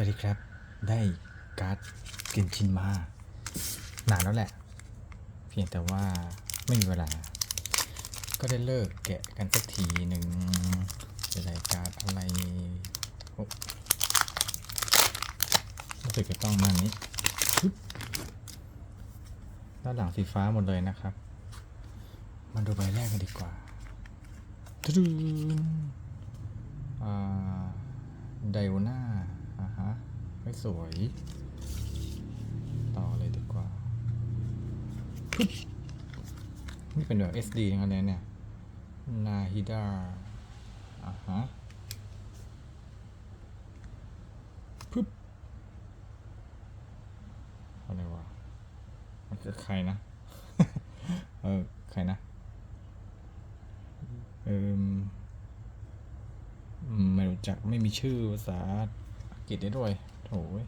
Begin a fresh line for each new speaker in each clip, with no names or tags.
วัสดีครับ ได้การ์ดกินชินมานานแล้วแหละ เพียงแต่ว่าไม่มีเวลา ก็ได้เลิกแกะกันสักทีหนึ่งจะได้การ์ดอะไรโอ๊ะรู้สึกจะต้องมานี้ด้านหลังสีฟ้าหมดเลยนะครับ มาดูใบแรกกันดีกว่าตรึนอ่าไดโอน่า ไม่สวย ต่อเลยดีกว่า นี่เป็นแบบ SD ทั้งนั้นเลยเนี่ยนาฮิดาอ่าฮะปึ๊บอะไรวะ มันคือใครนะ เออ ใครนะเอออืมไม่รู้จักไม่มีชื่อภาษาอังกฤษได้ด้วย โถย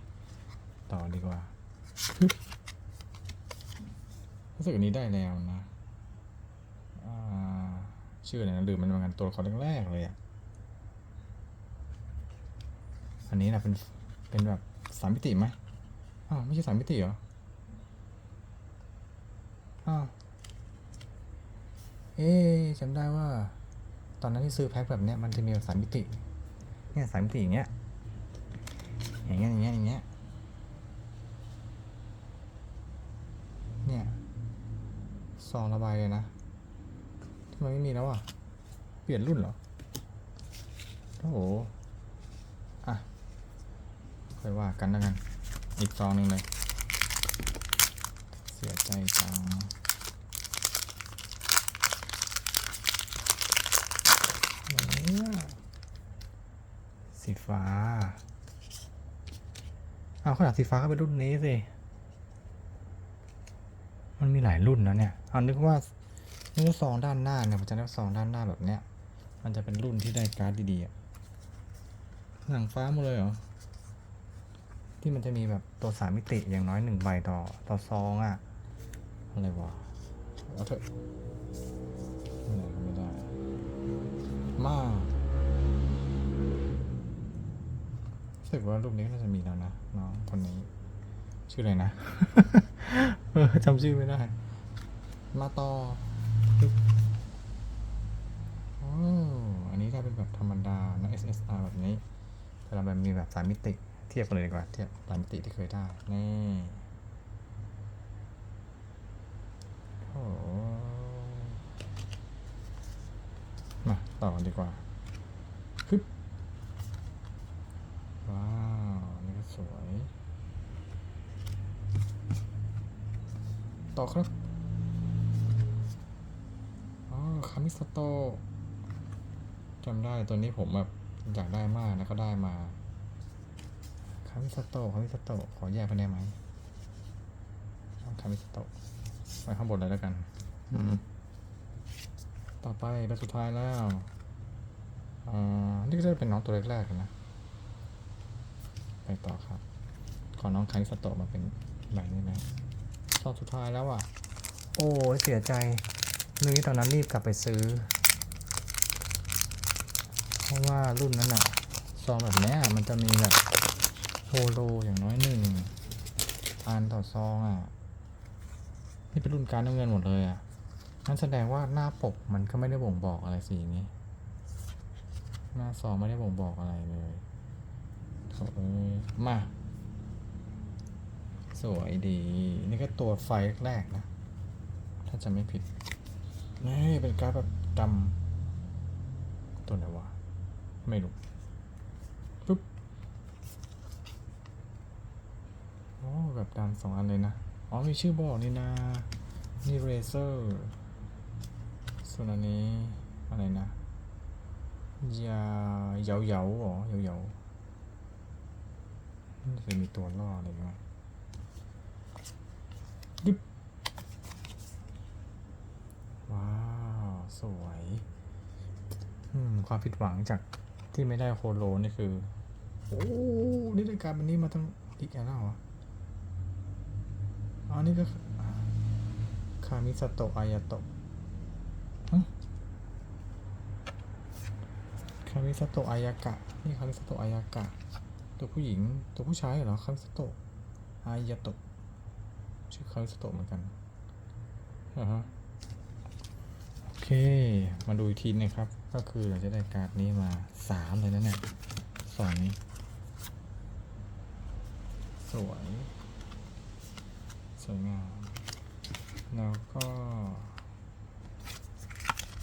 ต่อดีกว่าฮึบรู้สึกอันนี้ได้แล้วนะอ่าชื่ออะไรนะลืมมันเหมือนกันตัวละครแรกๆเลยอะ อันนี้นะเป็นเป็นแบบสามมิติไหมอ้าวไม่ใช่สามมิติเหรอ อ้าว เอ๊ะจำได้ว่า ตอนนั้นที่ซื้อแพ็คแบบเนี้ยมันจะมีแบบสามมิติ เนี่ยสามมิติอย่างเงี้ย อย่างเงี้ยอย่างเงี้ยอย่างเงี้ยเนี่ยซองระบายเลยนะทำไมไม่มีแล้วอะ เปลี่ยนรุ่นเหรอ โอ้โห อะ ค่อยว่ากันแล้วกัน อีกซองหนึ่งเลย เสียใจจังสีฟ้า เอาขนาดสีฟ้าก็เป็นรุ่นนี้สิ มันมีหลายรุ่นนะเนี่ย เอานึกว่านึกว่าซองด้านหน้าเนี่ยมจะนึกว่าซองด้านหน้าแบบเนี้ย มันจะเป็นรุ่นที่ได้การ์ดดีๆหนังฟ้าหมดเลยเหรอ ที่มันจะมีแบบตัวสามมิติอย่างน้อยหนึ่งใบต่อต่อซองอะอะไรวะเอาเถอะไม่ได้ก็ไม่ได้มาก รู้สึกว่ารูปนี้น่าจะมีแล้วนะน้องคนนี้ ชื่ออะไรนะเออจำชื่อไม่ได้ มาต่ออ้อันนี้ได้เป็นแบบธรรมดานะ SSR แบบนี้ แต่เราแบบมีแบบสามมิติ เทียบกันเลยดีกว่า เทียบสามมิติที่เคยได้ นี่โอ้มาต่อกันดีกว่าฮึบว้าว นี่ก็ส วย ต่อครับ อ๋อ คามิสโตะจำได้ตัวนี้ผมแบบอยากได้มากนะก็ได้มา คามิสโตะคามิสโตะขอแยกไปได้ไหมเอาคามิสโตะไว้ข้างบนเลยแล้วกันอืมต่อไปใบสุดท้ายแล้ว อ่า นี่ก็จะเป็นน้องตัวแรกๆนะ ไปต่อครับขอน้องคามิสโตมาเป็นใบนี้ไหมซองสุดท้ายแล้วอะ โอ้เสียใจนึกที่ตอนนั้นรีบกลับไปซื้อ เพราะว่ารุ่นนั้นอะ ซองแบบนี้มันจะมีแบบโฮโลอย่างน้อยหนึ่งอันต่อซองอะ นี่เป็นรุ่นการน้ำเงินหมดเลยอะนั่นแสดงว่าหน้าปกมันก็ไม่ได้บ่งบอกอะไรสีนี้ หน้าซองไม่ได้บ่งบอกอะไรเลย มา สวยดี นี่ก็ตัวไฟแรกนะ ถ้าจะไม่ผิด นี่เป็นการแบบดำตัวไหนวะ ไม่รู้ปุ๊บ โอ้แบบดำสองอันเลยนะ อ๋อ มีชื่อบอกนี่นะ นี่เรเซอร์ส่วนอันนี้ อะไรนะยาเหยาเหยาๆอ๋อเหยาเหยา ๆนี่จะมีตัวล่ออะไรไหมดึบว้าว สวยความผิดหวังจากที่ไม่ได้โคโลนี่คือ โอ้นี่ได้การเป็นนี้มาตั้งอีกแล้วเหรออ๋อนี่ก็ คามิสโตะอายาโตะฮะคามิสโตะอายากะ นี่คามิสโตะอายากะ ตัวผู้หญิงตัวผู้ชายเหรอคามิสโตะอายาโตะชื่อคามิสโตะเหมือนกันอ่าฮะโอเค มาดูอีกทีนะครับ ก็คือเราจะได้การ์ดนี้มาสามเลยนะเนี่ยสองนี้สวยสวยงามแล้วก็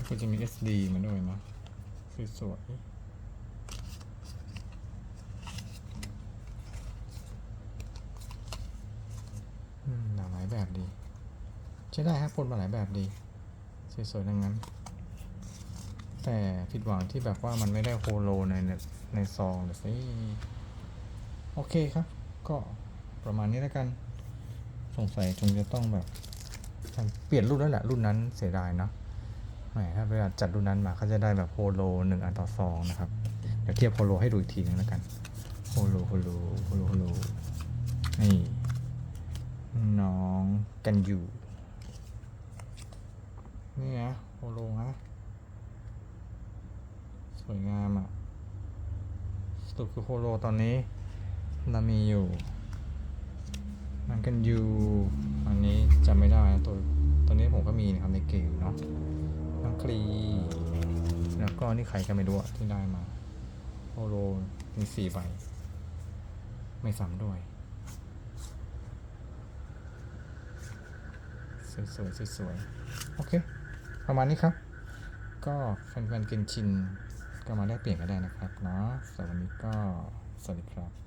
ก็จะมี SD มาด้วยนะสวยๆอืมหลากหลาย แบบดี ใช้ได้ครับปนมาหลายแบบดี สวยๆทั้งนั้น แต่ผิดหวังที่แบบว่ามันไม่ได้โฮโลในในซองเลยสิโอเคครับ ก็ประมาณนี้แล้วกัน สงสัยคงจะต้องแบบเปลี่ยนรุ่นแล้วแหละ รุ่นนั้นเสียดายเนอะแหมถ้าเวลาจัดรุ่นนั้นมาเขาจะได้แบบโฮโลหนึ่งอันต่อซองนะครับ เดี๋ยวเทียบโฮโลให้ดูอีกทีนึงแล้วกันโฮโลโฮโลโฮโลโฮโลนี่ น้องกันอยู่ นี่นะโฮโลนะสวยงามอะสรุปคือโฮโลตอนนี้เรามีอยู่มันกันอยู่อันนี้จำไม่ได้นะตัวตัวนี้ผมก็มีนะครับในเกมเนาะนังคลีแล้วก็นี่ใครก็ไม่รู้ที่ได้มาโฮโลมีสี่ใบไม่ซ้ำด้วย สวยๆสวยๆโอเค ประมาณนี้ครับ ก็แฟนๆกินชินก็มาได้เปลี่ยนกันได้นะครับเนาะสำหรับวันนี้ก็สวัสดีครับ